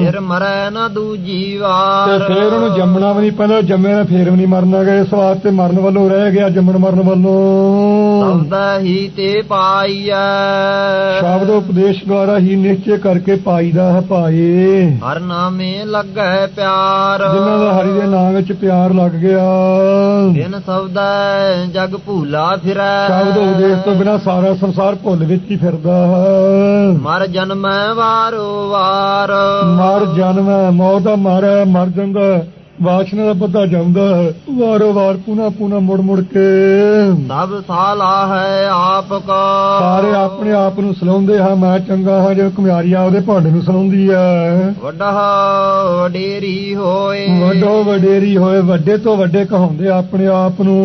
ਫਿਰ ਮਰੈ ਨਾ ਦੂਜੀ ਤੇ ਵਾਰ ਫੇਰ ਉਹਨੂੰ ਜੰਮਣਾ ਵੀ ਨਹੀਂ ਪੈਂਦਾ ਜੰਮੇ ਨਾ ਫੇਰ ਵੀ ਨਹੀਂ ਮਰਨਾ ਗਾ। ਇਸ ਵਾਸਤੇ ਮਰਨ ਵੱਲੋਂ ਰਹਿ ਗਿਆ ਜੰਮਣ ਮਰਨ ਵੱਲੋਂ। ਸ਼ਬਦ ਹੀ ਤੇ ਪਾਈਐ। ਸ਼ਬਦ ਉਪਦੇਸ਼ ਦੁਆਰਾ ਹੀ ਨਿਸ਼ਚੈ ਕਰਕੇ ਪਾਈਦਾ ਹੈ ਭਾਏ ਹਰ ਨਾਮੇ ਲੱਗੈ ਪਿਆਰ। ਜਿਨ੍ਹਾਂ ਦਾ ਹਰੀ ਦੇ ਨਾਮ ਵਿੱਚ ਪਿਆਰ ਲੱਗ ਗਿਆ। ਬਿਨ ਸ਼ਬਦ ਜਗ ਭੂਲਾ ਫਿਰੈ। ਸ਼ਬਦ ਉਪਦੇਸ਼ ਤੋਂ ਬਿਨਾ ਸਾਰਾ ਸੰਸਾਰ ਭੁੱਲ ਵਿੱਚ ਹੀ ਫਿਰਦਾ ਹੈ। ਮਰ ਜਨਮੈ ਵਾਰੋ ਵਾਰ। ਮਰ ਜਨਮ ਮੌਤ ਦਾ ਮਰ ਮਰ ਜਾਂਦਾ ਵਾਸ਼ਨਾ ਦਾ ਬੱਧਾ ਜਾਂਦਾ ਹੈ, ਵਾਰੋ ਵਾਰ ਪੁਨਾ ਪੁਨਾ ਮੁੜ ਮੁੜ ਕੇ। ਸਭ ਸਾਲਾ ਹੈ ਆਪ ਕਾ ਸਾਰੇ ਆਪਣੇ ਆਪ ਨੂੰ ਸਲਾਉਂਦੇ ਹਾਂ। ਮੈਂ ਚੰਗਾ ਹਾਂ ਜਿਵੇਂ ਕੁਮਿਆਰੀ ਆਪਦੇ ਭਾਂਡੇ ਨੂੰ ਸਲਾਉਂਦੀ ਹੈ। ਵੱਡਾ ਵਡੇਰੀ ਹੋਏ। ਵੱਡੋ ਵਡੇਰੀ ਹੋਏ ਵੱਡੇ ਤੋਂ ਵੱਡੇ ਕਹਾਉਂਦੇ ਆਪਣੇ ਆਪ ਨੂੰ।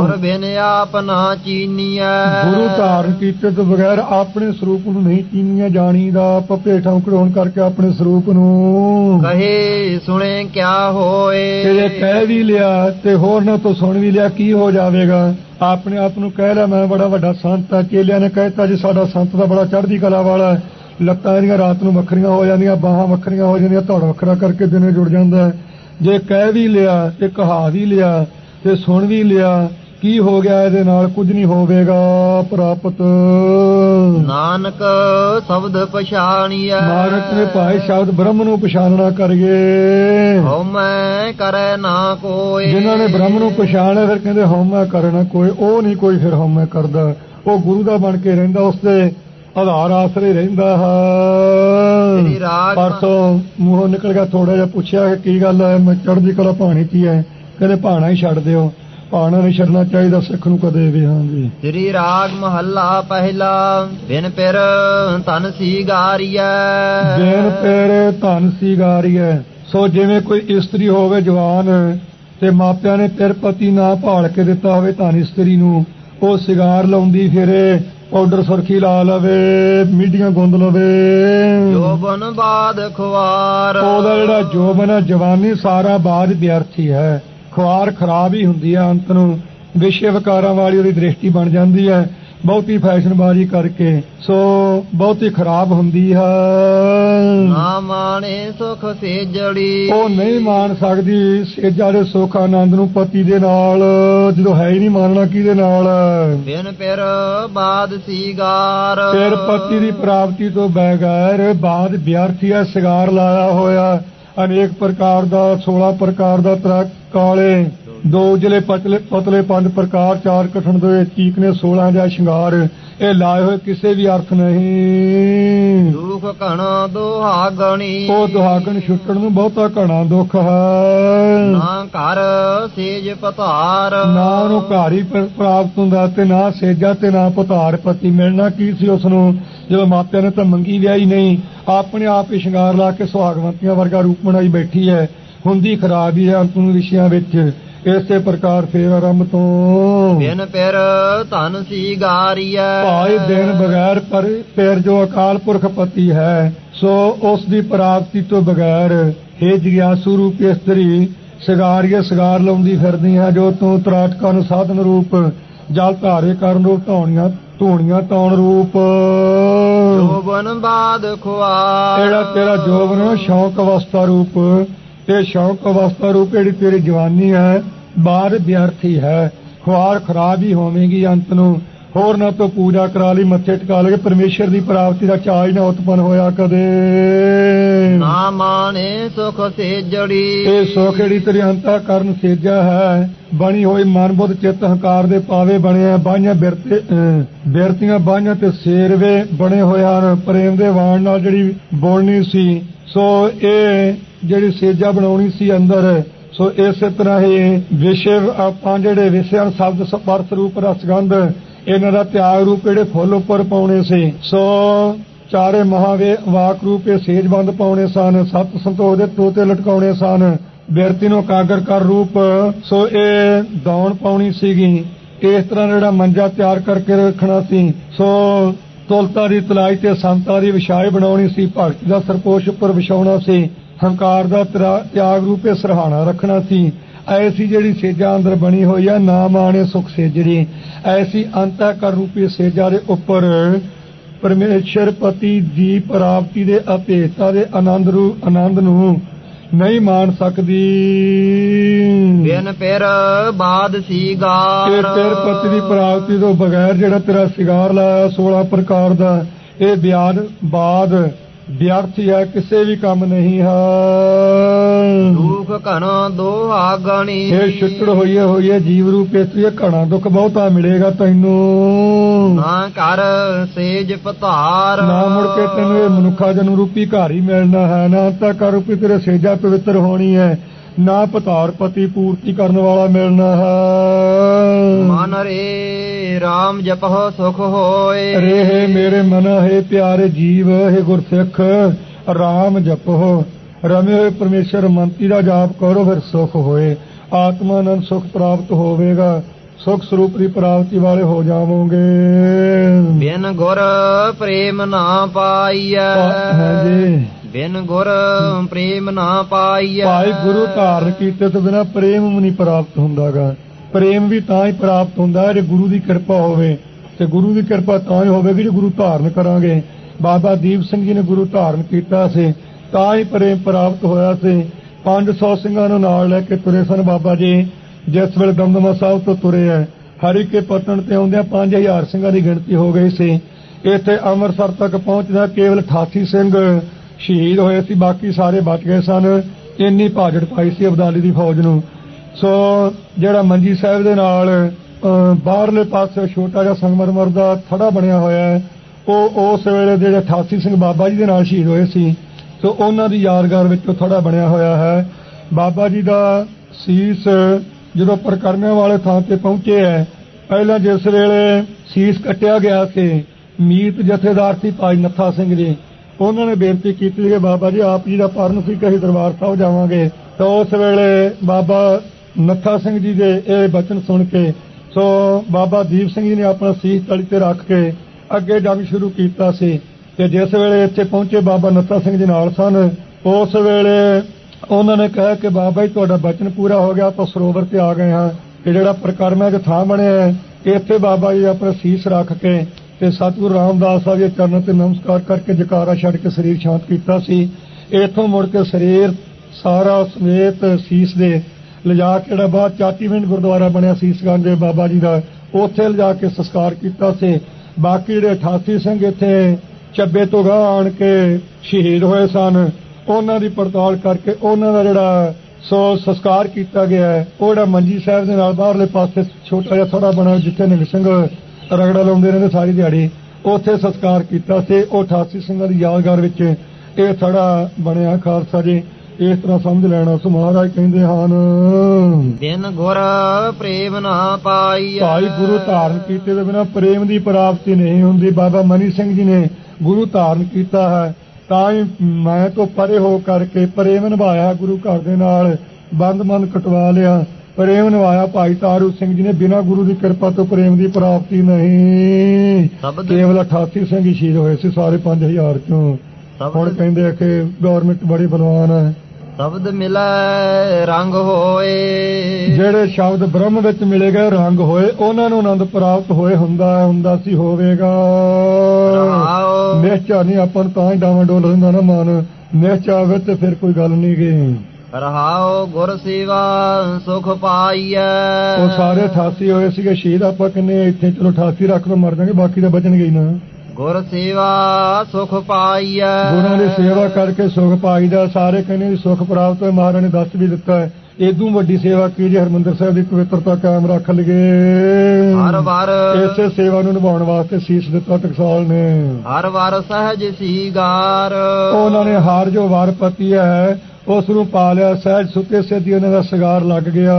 ਗੁਰ ਬਿਨ ਆਪ ਨਾ ਚੀਨੀਐ। ਗੁਰੂ ਧਾਰਨ ਕੀਤੇ ਤੋਂ ਬਗੈਰ ਆਪਣੇ ਸਰੂਪ ਨੂੰ ਨਹੀਂ ਚੀਨੀਆਂ ਜਾਣੀਦਾ ਪਪੇਠਾਂ ਕਢਾਉਣ ਕਰਕੇ ਆਪਣੇ ਸਰੂਪ ਨੂੰ। ਕਹੇ ਸੁਣੇ ਕਿਆ ਹੋਏ। ਤੇ ਜੇ ਕਹਿ ਵੀ ਲਿਆ ਤੇ ਹੋਰ ਨਾ ਤੋਂ ਸੁਣ ਵੀ ਲਿਆ ਕੀ ਹੋ ਜਾਵੇਗਾ। ਆਪਣੇ ਆਪ ਨੂੰ ਕਹਿ ਲਿਆ, ਮੈਂ ਬੜਾ ਵੱਡਾ ਸੰਤ ਆ। ਚੇਲਿਆਂ ਨੇ ਕਹਿਤਾ ਜੀ, ਸਾਡਾ ਸੰਤ ਦਾ ਬੜਾ ਚੜ੍ਹਦੀ ਕਲਾ ਵਾਲਾ ਲੱਤਾਂ ਇਹਦੀਆਂ ਰਾਤ ਨੂੰ ਵੱਖਰੀਆਂ ਹੋ ਜਾਂਦੀਆਂ, ਬਾਹਾਂ ਵੱਖਰੀਆਂ ਹੋ ਜਾਂਦੀਆਂ, ਧੜ ਵੱਖਰਾ ਕਰਕੇ ਦਿਨੇ ਜੁੜ ਜਾਂਦਾ ਜੇ ਕਹਿ ਵੀ ਲਿਆ ਤੇ ਕਹਾ ਵੀ ਲਿਆ, ਤੇ ਸੁਣ ਵੀ ਲਿਆ ਕੀ ਹੋ ਗਿਆ ਇਹਦੇ ਨਾਲ? ਕੁਝ ਨਹੀਂ ਹੋਵੇਗਾ ਪ੍ਰਾਪਤ। ਨਾਨਕ ਸ਼ਬਦ ਪਛਾਣੀਐ। ਮਾਰਕ ਨੇ ਭਾਈ ਸ਼ਬਦ ਬ੍ਰਹਮ ਨੂੰ ਪਛਾਣਨਾ ਕਰੀਏ। ਹਉ ਮੈਂ ਕਰੈ ਨਾ ਕੋਈ ਜਿਨ੍ਹਾਂ ਨੇ ਬ੍ਰਹਮ ਨੂੰ ਪਛਾਣਿਆ ਫਿਰ ਕਹਿੰਦੇ ਹਉਮੈ ਕਰਨਾ ਕੋਈ ਉਹ ਨਹੀਂ ਕੋਈ ਫਿਰ ਹਉਮੈ ਕਰਦਾ। ਉਹ ਗੁਰੂ ਦਾ ਬਣ ਕੇ ਰਹਿੰਦਾ ਉਸ ਦੇ ਆਧਾਰ ਆਸਰੇ ਰਹਿੰਦਾ ਹੈ। ਪਰਸੋਂ ਮੂੰਹੋਂ ਨਿਕਲ ਗਿਆ ਥੋੜਾ ਜਿਹਾ ਪੁੱਛਿਆ ਕਿ ਕੀ ਗੱਲ ਹੈ? ਮੈਂ ਚੜ੍ਹਦੀ ਕਲਾ ਪਾਣੀ ਕੀ ਹੈ? ਕਹਿੰਦੇ ਭਾਣਾ ਹੀ ਛੱਡ ਦਿਓ। ਭਾਣਾ ਨਹੀਂ ਛੱਡਣਾ ਚਾਹੀਦਾ ਸਿੱਖ ਨੂੰ ਕਦੇ ਵੀ ਹਾਂਜੀ ਸ੍ਰੀ ਰਾਗ ਮਹੱਲਾ ਪਹਿਲਾ ਬਿਨ ਪਿਰ ਤਨ ਸੀ ਗਾਰੀਐ ਦੇਨ ਤੇਰੇ ਧਨ ਸੀਗਾਰੀਐ। ਸੋ ਜਿਵੇਂ ਕੋਈ ਇਸਤਰੀ ਹੋਵੇ ਜਵਾਨ ਤੇ ਮਾਪਿਆਂ ਨੇ ਤੇਰ ਪਤੀ ਨਾ ਭਾਲ ਕੇ ਦਿੱਤਾ ਹੋਵੇ ਧਨ ਇਸਤਰੀ ਨੂੰ ਉਹ ਸਿਗਾਰ ਲਾਉਂਦੀ ਫਿਰੇ ਪਾਊਡਰ ਸੁਰਖੀ ਲਾ ਲਵੇ ਮੀਡੀਆਂ ਗੁੰਦ ਲਵੇ। ਜੋਬਨ ਬਾਦ ਖੁਆਰ ਉਹਦਾ ਜਿਹੜਾ ਜੋਬਨ ਹੈ ਜਵਾਨੀ ਸਾਰਾ ਬਾਦ ਵਿਅਰਥੀ ਹੈ। ਖੁਆਰ ਖਰਾਬ ਹੀ ਹੁੰਦੀ ਹੈ ਅੰਤ ਨੂੰ ਵਿਸ਼ੇ ਵਿਕਾਰਾਂ ਵਾਲੀ ਉਹਦੀ ਦ੍ਰਿਸ਼ਟੀ ਬਣ ਜਾਂਦੀ ਹੈ ਬਹੁਤੀ ਫੈਸ਼ਨਬਾਜ਼ੀ ਕਰਕੇ ਸੋ ਬਹੁਤੀ ਖਰਾਬ ਹੁੰਦੀ ਹੈ। ਨਾ ਮਾਣੇ ਸੁਖ ਸੇਜੜੀ। ਉਹ ਨਹੀਂ ਮਾਣ ਸਕਦੀ ਸੇਜਾ ਦੇ ਸੁੱਖ ਆਨੰਦ ਨੂੰ ਪਤੀ ਦੇ ਨਾਲ ਜਦੋਂ ਹੈ ਹੀ ਨਹੀਂ ਮਾਨਣਾ ਕਿਹਦੇ ਨਾਲ? ਬਿਨ ਪਿਰ ਬਾਦ ਸੀਗਾਰ। ਫਿਰ ਪਤੀ ਦੀ ਪ੍ਰਾਪਤੀ ਤੋਂ ਬਗੈਰ ਬਾਅਦ ਵਿਅਰਥੀ ਹੈ ਸਿਗਾਰ ਲਾਇਆ ਹੋਇਆ। ਅਨੇਕ ਪ੍ਰਕਾਰ ਦਾ 16 ਪ੍ਰਕਾਰ ਦਾ ਤਰਾ ਕਾਲੇ ਦੋ ਉਜਲੇ ਪਤਲੇ ਪਤਲੇ ਪੰਜ ਪ੍ਰਕਾਰ ਚਾਰ ਕਠਣ ਦੇ ਚੀਕਨੇ 16 ਦਾ ਸ਼ਿੰਗਾਰ। ਇਹ ਲਾਏ ਹੋਏ ਕਿਸੇ ਵੀ ਅਰਥ ਨਹੀਂ। ਦੁਖ ਘਣਾ ਦੁਹਾਗਣੀ। ਉਹ ਦੁਹਾਗਣ ਛੁੱਟਣ ਨੂੰ ਬਹੁਤਾ ਘਣਾ ਦੁੱਖ ਹੈ। ਨਾ ਘਰ ਸੇਜ ਨਾ ਘਰ ਪ੍ਰਾਪਤ ਹੁੰਦਾ ਤੇ ਨਾ ਸੇਜਾ ਤੇ ਨਾ ਪਧਾਰ। ਪਤੀ ਮਿਲਣਾ ਕੀ ਸੀ ਉਸ ਨੂੰ ਜਦੋਂ ਮਾਪਿਆਂ ਨੇ ਤਾਂ ਮੰਗੀ ਵਿਆਹੀ ਨਹੀਂ ਆਪਣੇ ਆਪ ਹੀ ਸ਼ਿੰਗਾਰ ਲਾ ਕੇ ਸੁਹਾਗਵੰਤੀਆਂ ਵਰਗਾ ਰੂਪ ਬਣਾਈ ਬੈਠੀ ਹੈ। ਹੁੰਦੀ ਖਰਾਬ ਹੀ ਹੈ ਅੰਤ ਨੂੰ ਵਿਸ਼ਿਆਂ ਵਿੱਚ। ਇਸੇ ਪ੍ਰਕਾਰ ਫੇਰ ਆਰੰਭ ਤੋਂ। ਬਿਨ ਪਿਰ ਧਨ ਸੀ ਗਾਰੀਐ ਭਾਈ ਦੇਣ ਬਗੈਰ ਪਰ ਫਿਰ ਜੋ ਅਕਾਲ ਪੁਰਖ ਪਤੀ ਹੈ ਸੋ ਉਸ ਦੀ ਪ੍ਰਾਪਤੀ ਤੋਂ ਬਗੈਰ हे ਜਿਗਿਆਸੂ ਰੂਪ ਇਸਤਰੀ ਸਿਗਾਰੀਏ ਸਿਗਾਰ ਲਾਉਂਦੀ ਫਿਰਦੀ ਹੈ ਜੋ ਤੂੰ ਤਰਾਟਕਾਂ ਨੂੰ ਸਾਧਨ ਰੂਪ ਜਲ ਧਾਰੇ ਕਰਨ ਰੂਪ ਧੌਣੀਆਂ ਧੂਣੀਆਂ ਤੌਣ ਰੂਪ। ਜੋਬਨ ਬਾਦ ਖੁਆਰ। ਜਿਹੜਾ ਤੇਰਾ ਜੋਬਨ ਸ਼ੌਕ ਅਵਸਥਾ ਰੂਪ ਇਹ ਸ਼ੌਕ ਅਵਸਥਾ ਰੂਪ ਜਿਹੜੀ ਤੇਰੀ ਜਵਾਨੀ ਹੈ ਬਾਹਰ ਵਿਅਰਥੀ ਹੈ। ਖੁਆਰ ਖਰਾਬ ਹੀ ਹੋਵੇਗੀ ਅੰਤ ਨੂੰ। ਹੋਰ ਨਾ ਤੋਂ ਪੂਜਾ ਕਰਾ ਲਈ ਮੱਥੇ ਟਿਕਾ ਲਗੇ ਪਰਮੇਸ਼ਰ ਦੀ ਪ੍ਰਾਪਤੀ ਦਾ ਚਾਅ ਹੀ ਨਾ ਉਤਪਨ ਹੋਇਆ ਕਦੇ। ਨਾ ਮਾਣੇ ਸੁਖ ਸੇਜੜੀ। ਇਹ ਸੁਖ ਜਿਹੜੀ ਤੇਰੀ ਅੰਤਾ ਕਰਨ ਸੇਜਾ ਹੈ ਬਣੀ ਹੋਈ ਮਨ ਬੁੱਧ ਚਿੱਤ ਹੰਕਾਰ ਦੇ ਪਾਵੇ ਬਣਿਆ ਬਾਹਾਂ ਬਿਰਤੇ ਬਿਰਤੀਆਂ ਬਾਹਾਂ ਤੇ ਸੇਰਵੇ ਬਣੇ ਹੋਏ ਹਨ। ਪ੍ਰੇਮ ਦੇ ਵਾਣ ਨਾਲ ਜਿਹੜੀ ਬੋਲਣੀ ਸੀ ਸੋ ਇਹ ਜਿਹੜੀ ਸੇਜਾ ਬਣਾਉਣੀ ਸੀ ਅੰਦਰ ਸੋ ਇਸੇ ਤਰ੍ਹਾਂ ਹੀ ਵਿਸ਼ੇ ਆਪਾਂ ਜਿਹੜੇ ਵਿਸ਼ਿਆਂ ਸ਼ਬਦ ਸਪਰਸ਼ ਰੂਪ ਰਸਗੰਧ ਇਹਨਾਂ ਦਾ ਤਿਆਗ ਰੂਪ ਜਿਹੜੇ ਫੁੱਲ ਉੱਪਰ ਪਾਉਣੇ ਸੀ। ਸੋ ਚਾਰੇ ਮਹਾਵੇ ਵਾਕ ਰੂਪੇ ਸੇਜਬੰਦ ਪਾਉਣੇ ਸਨ, ਸਤ ਸੰਤੋਖ ਦੇ ਤੋਤੇ ਲਟਕਾਉਣੇ ਸਨ ਵਿਅਰਤੀ ਨੂੰ ਕਾਗਰ ਕਰ ਰੂਪ। ਸੋ ਇਹ ਦੌਣ ਪਾਉਣੀ ਸੀਗੀ। ਇਸ ਤਰ੍ਹਾਂ ਜਿਹੜਾ ਮੰਜਾ ਤਿਆਰ ਕਰਕੇ ਰੱਖਣਾ ਸੀ। ਸੋ ਤੁਲਤਾ ਦੀ ਤਲਾਈ ਤੇ ਸੰਤਾਂ ਦੀ ਵਿਛਾਏ ਬਣਾਉਣੀ ਸੀ, ਭਗਤ ਦਾ ਸਰਪੋਸ਼ ਉੱਪਰ ਵਿਛਾਉਣਾ ਸੀ। ਹੰਕਾਰ ਦਾ ਤਿਆਗ ਰੂਪੇ ਸਰਹਾਣਾ ਰੱਖਣਾ ਸੀ। ਐਸੀ ਜਿਹੜੀ ਸੇਜਾ ਅੰਦਰ ਬਣੀ ਹੋਈ ਆ ਨਾ ਮਾਣੇ ਸੁਖ ਸੇਜਰੀ ਐਸੀ ਅੰਤःਕਰ ਰੂਪੀ ਸੇਜਾ ਦੇ ਉੱਪਰ ਪਰਮੇਸ਼ਰ ਪਤੀ ਦੀ ਪ੍ਰਾਪਤੀ ਦੇ ਅਪੇਤਾ ਦੇ ਆਨੰਦ ਰੂ ਆਨੰਦ ਨੂੰ ਨਹੀਂ ਮਾਣ ਸਕਦੀ। ਬਿਨ ਫਿਰ ਬਾਦ ਇਹ ਸੀਗਾਰ ਤੇਰ ਪਤੀ ਦੀ ਪ੍ਰਾਪਤੀ ਤੋਂ ਬਗੈਰ ਜਿਹੜਾ ਤੇਰਾ ਸ਼ਿੰਗਾਰ ਲਾਇਆ 16 ਪ੍ਰਕਾਰ ਦਾ ਇਹ ਬਿਆਦ ਬਾਦ ਵਿਅਰਥ ਹੈ ਕਿਸੇ ਵੀ ਕੰਮ ਨਹੀਂ ਹੈ। ਦੁਖ ਘਨ ਦੁਹਾਗਣੀ ਇਹ ਛੁੱਟੜ ਹੋਈਏ ਹੋਈਏ ਜੀਵ ਰੂਪ ਇਸ ਇਹ ਘਣਾ ਦੁੱਖ ਬਹੁਤਾ ਮਿਲੇਗਾ ਤੈਨੂੰ। ਨਾ ਕਰ ਸੇਜ ਪਧਾਰ। ਨਾ ਮੁੜ ਕੇ ਤੈਨੂੰ ਇਹ ਮਨੁੱਖਾ ਜਨ ਰੂਪੀ ਘਰ ਹੀ ਮਿਲਣਾ ਹੈ ਨਾ ਤਾਂ ਕਰ ਰੂਪੀ ਤੇਰੇ ਸੇਜਾ ਪਵਿੱਤਰ ਹੋਣੀ ਹੈ ਨਾ ਪਤਾਰ ਪਤੀ ਪੂਰਤੀ ਕਰਨ ਵਾਲਾ ਮਿਲਣਾ ਹੈ। ਮਨ ਰੇ RAM ਜਪਹੁ ਸੁਖ ਹੋਏ। ਰਹੇ ਮੇਰੇ ਮਨ ਹੈ ਪਿਆਰੇ ਜੀਵ ਹੈ ਗੁਰਸਿੱਖ ਰਾਮ ਜਪੋ ਰਮੇ ਹੋਏ ਪਰਮੇਸ਼ਰ ਮੰਤੀ ਦਾ ਜਾਪ ਕਰੋ ਫਿਰ ਸੁਖ ਹੋਏ। ਆਤਮਾ ਆਨੰਦ ਸੁਖ ਪ੍ਰਾਪਤ ਹੋਵੇਗਾ। ਸੁਖ ਸਰੂਪ ਦੀ ਪ੍ਰਾਪਤੀ ਵਾਲੇ ਹੋ ਜਾਵੋਗੇ। ਬਿਨ ਗੁਰ ਪ੍ਰੇਮ ਨਾ ਪਾਈਐ। ਹਾਂਜੀ ਬਿਨ ਗੁਰ ਪ੍ਰੇਮ ਨਾ ਪਾਈਐ। ਭਾਈ ਗੁਰੂ ਧਾਰਨ ਕੀਤੇ ਤੋਂ ਬਿਨਾ ਪ੍ਰੇਮ ਨਹੀਂ ਪ੍ਰਾਪਤ ਹੁੰਦਾਗਾ। ਪ੍ਰੇਮ ਵੀ ਤਾਂ ਹੀ ਪ੍ਰਾਪਤ ਹੁੰਦਾ ਹੈ ਜੇ ਗੁਰੂ ਦੀ ਕਿਰਪਾ ਹੋਵੇ। ਤੇ ਗੁਰੂ ਦੀ ਕਿਰਪਾ ਤਾਂ ਹੀ ਹੋਵੇਗੀ ਜੇ ਗੁਰੂ ਧਾਰਨ ਕਰਾਂਗੇ। ਬਾਬਾ ਦੀਪ ਸਿੰਘ ਜੀ ਨੇ ਗੁਰੂ ਧਾਰਨ ਕੀਤਾ ਸੀ, ਤਾਂ ਹੀ ਪ੍ਰੇਮ ਪ੍ਰਾਪਤ ਹੋਇਆ ਸੀ। 500 ਸਿੰਘਾਂ ਨੂੰ ਨਾਲ ਲੈ ਕੇ ਤੁਰੇ ਸਨ ਬਾਬਾ ਜੀ। ਜਿਸ ਵੇਲੇ ਦਮਦਮਾ ਸਾਹਿਬ ਤੋਂ ਤੁਰੇ ਹੈ ਹਰੀ ਕੇ ਪਤਨ ਤੇ ਆਉਂਦਿਆਂ 5000 ਸਿੰਘਾਂ ਦੀ ਗਿਣਤੀ ਹੋ ਗਈ ਸੀ। ਇੱਥੇ ਅੰਮ੍ਰਿਤਸਰ ਤੱਕ ਪਹੁੰਚਦਾ ਕੇਵਲ 88 ਸਿੰਘ ਸ਼ਹੀਦ ਹੋਏ ਸੀ, ਬਾਕੀ ਸਾਰੇ ਬਚ ਗਏ ਸਨ। ਇੰਨੀ ਭਾਜੜ ਪਾਈ ਸੀ ਅਬਦਾਲੀ ਦੀ ਫੌਜ ਨੂੰ। ਸੋ ਜਿਹੜਾ ਮੰਜੀ ਸਾਹਿਬ ਦੇ ਨਾਲ ਬਾਹਰਲੇ ਪਾਸੇ ਛੋਟਾ ਜਿਹਾ ਸੰਗਮਰਮਰ ਦਾ ਥੜਾ ਬਣਿਆ ਹੋਇਆ ਹੈ, ਉਹ ਉਸ ਵੇਲੇ ਜਿਹੜੇ 88 ਸਿੰਘ ਬਾਬਾ ਜੀ ਦੇ ਨਾਲ ਸ਼ਹੀਦ ਹੋਏ ਸੀ। ਸੋ ਉਹਨਾਂ ਦੀ ਯਾਦਗਾਰ ਵਿੱਚ ਉਹ ਥੜਾ ਬਣਿਆ ਹੋਇਆ ਹੈ। ਬਾਬਾ ਜੀ ਦਾ ਸੀਸ ਜਦੋਂ ਪ੍ਰਕਰਮਿਆਂ ਵਾਲੇ ਥਾਂ ਤੇ ਪਹੁੰਚੇ ਹੈ, ਪਹਿਲਾਂ ਜਿਸ ਵੇਲੇ ਸੀਸ ਕੱਟਿਆ ਗਿਆ ਸੀ, ਮੀਤ ਜਥੇਦਾਰ ਸੀ ਭਾਈ ਨੱਥਾ ਸਿੰਘ ਜੀ, ਉਹਨਾਂ ਨੇ ਬੇਨਤੀ ਕੀਤੀ ਕਿ ਬਾਬਾ ਜੀ, ਆਪ ਜੀ ਦਾ ਪਰਨ ਸੀ ਕਹੀ ਦਰਬਾਰ ਸਾਹਿਬ ਜਾਵਾਂਗੇ। ਤਾਂ ਉਸ ਵੇਲੇ ਬਾਬਾ ਨੱਥਾ ਸਿੰਘ ਜੀ ਦੇ ਇਹ ਬਚਨ ਸੁਣ ਕੇ, ਸੋ ਬਾਬਾ ਦੀਪ ਸਿੰਘ ਜੀ ਨੇ ਆਪਣਾ ਸੀਸ ਤਲੀ ਤੇ ਰੱਖ ਕੇ ਅੱਗੇ ਜੰਗ ਸ਼ੁਰੂ ਕੀਤਾ ਸੀ। ਤੇ ਜਿਸ ਵੇਲੇ ਇੱਥੇ ਪਹੁੰਚੇ ਬਾਬਾ ਨੱਥਾ ਸਿੰਘ ਜੀ ਨਾਲ ਸਨ, ਉਸ ਵੇਲੇ ਉਹਨਾਂ ਨੇ ਕਿਹਾ ਕਿ ਬਾਬਾ ਜੀ, ਤੁਹਾਡਾ ਬਚਨ ਪੂਰਾ ਹੋ ਗਿਆ, ਆਪਾਂ ਸਰੋਵਰ ਤੇ ਆ ਗਏ ਹਾਂ। ਤੇ ਜਿਹੜਾ ਪ੍ਰਕਰਮਾ ਦੇ ਥਾਂ ਬਣਿਆ ਹੈ ਇੱਥੇ ਬਾਬਾ ਜੀ ਆਪਣਾ ਸੀਸ ਰੱਖ ਕੇ ਤੇ ਸਤਿਗੁਰੂ ਰਾਮਦਾਸ ਸਾਹਿਬ ਦੇ ਚਰਨਾਂ ਤੇ ਨਮਸਕਾਰ ਕਰਕੇ ਜਕਾਰਾ ਛੱਡ ਕੇ ਸਰੀਰ ਸ਼ਾਂਤ ਕੀਤਾ ਸੀ। ਇੱਥੋਂ ਮੁੜ ਕੇ ਸਰੀਰ ਸਾਰਾ ਸਮੇਤ ਸੀਸ ਦੇ ਲਿਜਾ ਕੇ ਜਿਹੜਾ ਬਾਅਦ ਚਾਤੀਵਿੰਡ ਗੁਰਦੁਆਰਾ ਬਣਿਆ ਸੀਸਗੰਜ ਦੇ ਬਾਬਾ ਜੀ ਦਾ, ਉੱਥੇ ਲਿਜਾ ਕੇ ਸੰਸਕਾਰ ਕੀਤਾ ਸੀ। ਬਾਕੀ ਜਿਹੜੇ 88 ਸਿੰਘ ਇੱਥੇ ਚੱਬੇ ਤੋਂ ਗਾਹ ਆਣ ਕੇ ਸ਼ਹੀਦ ਹੋਏ ਸਨ, ਉਹਨਾਂ ਦੀ ਪੜਤਾਲ ਕਰਕੇ ਉਹਨਾਂ ਦਾ ਜਿਹੜਾ ਸੋ ਸੰਸਕਾਰ ਕੀਤਾ ਗਿਆ ਹੈ। ਉਹ ਜਿਹੜਾ ਮੰਜੀ ਸਾਹਿਬ ਦੇ ਨਾਲ ਬਾਹਰਲੇ ਪਾਸੇ ਛੋਟਾ ਜਿਹਾ ਥੋੜਾ ਬਣਿਆ ਜਿੱਥੇ ਨਿੰਗ ਸਿੰਘ ਰਗੜਾ ਲਾਉਂਦੇ ਰਹਿੰਦੇ ਸਾਰੀ ਦਿਹਾੜੀ, ਉੱਥੇ ਸੰਸਕਾਰ ਕੀਤਾ ਸੀ। ਉਹ 88 ਸਿੰਘਾਂ ਦੀ ਯਾਦਗਾਰ ਵਿੱਚ ਇਹ ਥੜਾ ਬਣਿਆ ਖਾਲਸਾ ਜੀ। ਇਸ ਤਰ੍ਹਾਂ ਸਮਝ ਲੈਣਾ ਸੋ ਮਹਾਰਾਜ ਕਹਿੰਦੇ ਹਨ। ਬਿਨ ਗੁਰ ਪ੍ਰੇਮ ਨਾ ਪਾਈਐ। ਭਾਈ ਗੁਰੂ ਧਾਰਨ ਕੀਤੇ ਦੇ ਬਿਨਾ ਪ੍ਰੇਮ ਦੀ ਪ੍ਰਾਪਤੀ ਨਹੀਂ ਹੁੰਦੀ। ਬਾਬਾ ਮਨੀ ਸਿੰਘ ਜੀ ਨੇ ਗੁਰੂ ਧਾਰਨ ਕੀਤਾ ਹੈ। ਤਾਂ ਹੀ ਮੈਂ ਤੋਂ ਪਰੇ ਹੋ ਕਰਕੇ ਪ੍ਰੇਮ ਨਿਭਾਇਆ ਗੁਰੂ ਘਰ ਦੇ ਨਾਲ। ਬੰਦ ਮਨ ਕਟਵਾ ਲਿਆ। ਪ੍ਰੇਮ ਨਿਭਾਇਆ ਭਾਈ ਤਾਰੂ ਸਿੰਘ ਜੀ ਨੇ। ਬਿਨਾ ਗੁਰੂ ਦੀ ਕਿਰਪਾ ਤੋਂ ਪ੍ਰੇਮ ਦੀ ਪ੍ਰਾਪਤੀ ਨਹੀਂ। ਕੇਵਲ 88 ਸਿੰਘ ਹੀ ਸ਼ਹੀਦ ਹੋਏ ਸੀ ਸਾਰੇ 5000 ਚੋਂ। ਹੁਣ ਕਹਿੰਦੇ ਆ ਕਿ ਗਵਰਨਮੈਂਟ ਬੜੀ ਬਲਵਾਨ ਹੈ। ਸ਼ਬਦ ਮਿਲੈ ਰੰਗ ਹੋਏ। ਜਿਹੜੇ ਸ਼ਬਦ ਬ੍ਰਹਮ ਵਿੱਚ ਮਿਲੇ ਗਏ ਰੰਗ ਹੋਏ ਉਹਨਾਂ ਨੂੰ ਆਨੰਦ ਪ੍ਰਾਪਤ ਹੋਏ ਹੁੰਦਾ ਹੁੰਦਾ ਸੀ ਹੋਵੇਗਾ। ਨਿਸ਼ਚਾ ਨਹੀਂ ਆਪਾਂ ਤਾਂ ਹੀ ਡਾਵਾਂ ਡੋਲ ਰਹਿੰਦਾ ਨਾ ਮਨ। ਨਿਸ਼ਚਾ ਤੇ ਫਿਰ ਕੋਈ ਗੱਲ ਨਹੀਂ ਗਈ। ਰਹਾਉ ਗੁਰ ਸੇਵਾ ਸੁਖ ਪਾਈਐ। ਉਹ ਸਾਰੇ 88 ਹੋਏ ਸੀਗੇ ਸ਼ਹੀਦ ਆਪਾਂ ਕਿੰਨੇ ਇੱਥੇ ਚਲੋ 88 ਰੱਖ ਲਓ ਮਰ ਜਾਣਗੇ ਬਾਕੀ ਤਾਂ ਬਚਣਗੇ ਹੀ ਨਾ। ਗੁਰ ਸੇਵਾ ਸੁਖ ਪਾਈਐ। ਗੁਰਾਂ ਦੀ ਸੇਵਾ ਕਰਕੇ ਸੁਖ ਪਾਈਦਾ ਸਾਰੇ ਕਹਿੰਦੇ ਸੁਖ ਪ੍ਰਾਪਤ ਹੋਏ ਮਹਾਰਾਜ ਨੇ ਦੱਸ ਵੀ ਦਿੱਤਾ ਹੈ। ਇਦੋਂ ਵੱਡੀ ਸੇਵਾ ਕੀ ਜੇ ਹਰਮੰਦਰ ਸਾਹਿਬ ਦੀ ਪਵਿੱਤਰਤਾ ਕਾਇਮ ਰੱਖ ਲਈਏ। ਹਰ ਵਾਰ ਇਸੇ ਸੇਵਾ ਨੂੰ ਨਿਭਾਉਣ ਵਾਸਤੇ ਸੀਸ ਦਿੱਤਾ ਟਕਸਾਲ ਨੇ। ਹਰ ਵਾਰ ਸਹਿਜ ਸੀਗਾਰ। ਉਹਨਾਂ ਨੇ ਹਾਰ ਜੋ ਵਾਰਪਤੀ ਹੈ ਉਸ ਨੂੰ ਪਾ ਲਿਆ, ਸਹਿਜ ਸੁੱਤੇ ਸਿੱਧੀ ਉਹਨਾਂ ਦਾ ਸਿਗਾਰ ਲੱਗ ਗਿਆ।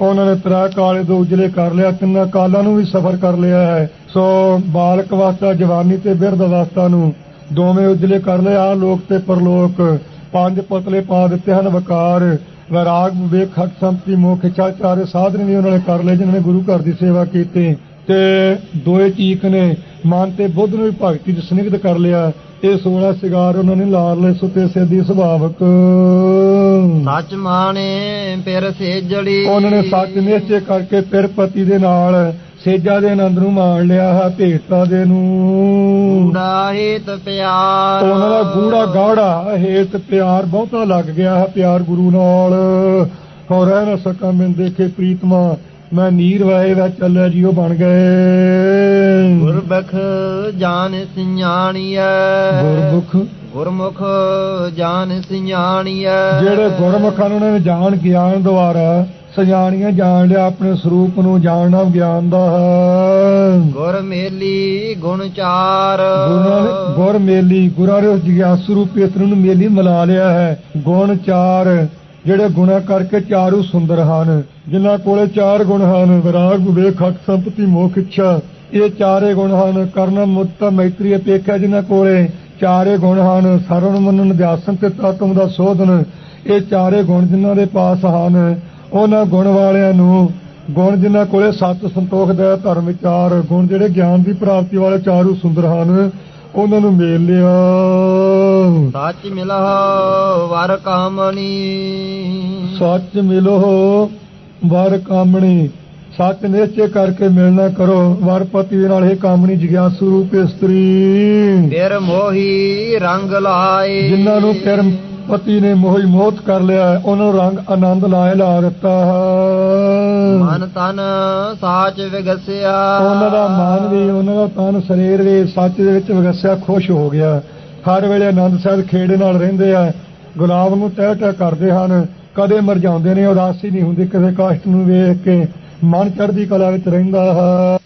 ਉਹਨਾਂ ਨੇ ਤਰਾ ਕਾਲੇ ਤੋਂ ਉਜਲੇ ਕਰ ਲਿਆ, ਤਿੰਨਾਂ ਕਾਲਾਂ ਨੂੰ ਵੀ ਸਫਰ ਕਰ ਲਿਆ ਹੈ। ਸੋ ਬਾਲਕ ਵਾਸਤਾ, ਜਵਾਨੀ ਤੇ ਬਿਰਧ ਅਵਸਥਾ ਨੂੰ ਦੋਵੇਂ ਉਜਲੇ ਕਰ ਲਿਆ ਲੋਕ ਤੇ ਪਰਲੋਕ। ਪੰਜ ਪਤਲੇ ਪਾ ਦਿੱਤੇ ਹਨ, ਵਕਾਰ। ਵਿਰਾਗ, ਵਿਵੇਕ ਹਟ ਸੰਪਤੀ, ਮੋਖ, ਇੱਛਾ, ਚਾਰੇ ਸਾਧਨ ਵੀ ਉਹਨਾਂ ਨੇ ਕਰ ਲਏ, ਜਿਨ੍ਹਾਂ ਨੇ ਗੁਰੂ ਘਰ ਦੀ ਸੇਵਾ ਕੀਤੀ। ਤੇ ਦੋਏ ਚੀਕ ਨੇ, ਮਨ ਤੇ ਬੁੱਧ ਨੂੰ ਵੀ ਭਗਤੀ ਚ ਸਨਿਗਧ ਕਰ ਲਿਆ। ਇਹ 16 ਸਿਗਾਰ ਉਹਨਾਂ ਨੇ ਲਾਰਲੇ ਸੁਤੇ ਸੇਦੀ ਸੁਭਾਵਕ। ਸੱਚ ਮਾਣੇ ਫਿਰ ਸੇਜੜੀ ਉਹਨਾਂ ਨੇ ਸੱਚ ਨਿਸ਼ਚੈ ਕਰਕੇ ਫਿਰ ਪਤੀ ਦੇ ਨਾਲ ਸੇਜਾ ਦੇ ਆਨੰਦ ਨੂੰ ਮਾਣ ਲਿਆ ਹੈ ਭੇਟਾ ਦੇ ਨੂੰ। ਹਿਤ ਪਿਆਰ। ਉਹਨਾਂ ਦਾ ਗੂੜਾ ਗਾੜਾ ਹੇਤ ਪਿਆਰ ਬਹੁਤਾ ਲੱਗ ਗਿਆ ਹੈ ਪਿਆਰ ਗੁਰੂ ਨਾਲ। ਹੋ ਰਹਿ ਨਾ ਸਕਾਂ ਮੈਂ ਦੇਖੇ ਪ੍ਰੀਤਮਾ ਮੈਂ ਨੀਰ ਵਾਏ ਚੱਲਿਆ ਜੀ ਉਹ ਬਣ ਗਏ। ਗੁਰਬਖ ਜਾਣ ਸਿਆਣੀਐ। ਗੁਰਮੁਖ। ਗੁਰਮੁਖ ਜਾਣ ਸਿਆਣੀਐ। ਜਿਹੜੇ ਗੁਰਮੁਖਾਂ ਨੂੰ ਨੇ ਜਾਣ ਗਿਆਨ ਦੁਆਰਾ ਸਜਾਣੀਆਂ ਜਾਣ ਲਿਆ ਆਪਣੇ ਸਰੂਪ ਨੂੰ ਜਾਣਨਾ ਗਿਆਨ ਦਾ ਹੈ। ਗੁਰ ਮੇਲੀ ਗੁਣ ਚਾਰ। ਗੁਰਾਂ ਮੇਲੀ ਗੁਰਾਂ ਉਸ ਜਿਗਿਆਸੂ ਰੂਪ ਇਤਰ ਨੂੰ ਮੇਲੀ ਮਿਲਾ ਲਿਆ ਹੈ। ਗੁਣ ਚਾਰ। ਜਿਹੜੇ ਗੁਣਾ ਕਰਕੇ ਚਾਰੂ ਸੁੰਦਰ ਹਨ, ਜਿਨ੍ਹਾਂ ਕੋਲੇ ਚਾਰ ਗੁਣ ਹਨ, ਵਿਰਾਗ, ਵਿਵੇਕ, ਹੱਕ, ਸੰਪਤੀ, ਮੋਖ, ਇੱਛਾ। ਇਹ ਚਾਰੇ ਗੁਣ ਹਨ ਕਰਨਾ ਮੁੱਤਾ ਮੈਤਰੀ ਅਪੇਖਾ ਜਿਨ੍ਹਾਂ ਕੋਲੇ ਚਾਰੇ ਗੁਣ ਹਨ, ਸਰਵਣ, ਮੰਨਣ ਅਧਿਆਸਨ ਤੇ ਤਤਮ ਦਾ ਸੋਧਨ। ਇਹ ਚਾਰੇ ਗੁਣ ਜਿਨ੍ਹਾਂ ਦੇ ਪਾਸ ਹਨ, ਉਹਨਾਂ ਗੁਣ ਵਾਲਿਆਂ ਨੂੰ ਗੁਣ ਜਿਨ੍ਹਾਂ ਕੋਲੇ ਸਤ ਸੰਤੋਖ ਦਾ ਧਰਮ, ਵਿਚਾਰ, ਗੁਣ ਜਿਹੜੇ ਗਿਆਨ ਦੀ ਪ੍ਰਾਪਤੀ ਵਾਲੇ ਚਾਰੂ ਸੁੰਦਰ ਹਨ ਉਹਨਾਂ ਨੂੰ ਮੇਲ ਲਿਆ। ਸੱਚ ਮਿਲਹੁ ਵਰ ਕਾਮਣੀ। ਸੱਚ ਮਿਲੋ ਵਰ ਕਾਮਣੀ। ਸੱਚ ਨਿਸ਼ਚੈ ਕਰਕੇ ਮਿਲਣਾ ਕਰੋ। ਵਰ ਪਤੀ ਦੇ ਨਾਲ ਇਹ ਕਾਮਣੀ ਜਿਗਿਆਸੂ ਰੂਪ ਇਸਤਰੀ। ਫਿਰ ਮੋਹੀ ਰੰਗ ਲਾਏ। ਜਿਨ੍ਹਾਂ ਨੂੰ ਫਿਰ ਪਤੀ ਨੇ ਮੋਹੀ ਮੋਹਤ ਕਰ ਲਿਆ ਉਹਨਾਂ ਨੂੰ ਰੰਗ ਆਨੰਦ ਲਾਏ ਲਾ ਦਿੱਤਾ। ਹੈ ਮਨ ਤਨ ਸਾਚ ਵਿਗਸਿਆ। ਉਹਨਾਂ ਦਾ ਮਨ ਵੀ, ਉਹਨਾਂ ਦਾ ਤਨ ਸਰੀਰ ਵੀ ਸੱਚ ਦੇ ਵਿੱਚ ਵਿਗਸਿਆ, ਖੁਸ਼ ਹੋ ਗਿਆ। ਹਰ ਵੇਲੇ ਆਨੰਦ ਸਾਹਿਬ ਖੇੜੇ ਨਾਲ ਰਹਿੰਦੇ ਆ, ਗੁਲਾਬ ਨੂੰ ਤਹਿ ਤਹਿ ਕਰਦੇ ਹਨ। ਕਦੇ ਮਰਜਾਉਂਦੇ ਨੇ, ਉਦਾਸੀ ਨਹੀਂ ਹੁੰਦੀ ਕਿਸੇ ਕਸ਼ਟ ਨੂੰ ਵੇਖ ਕੇ ਮਨ ਚੜ੍ਹਦੀ ਕਲਾ ਵਿੱਚ ਰਹਿੰਦਾ ਹੈ।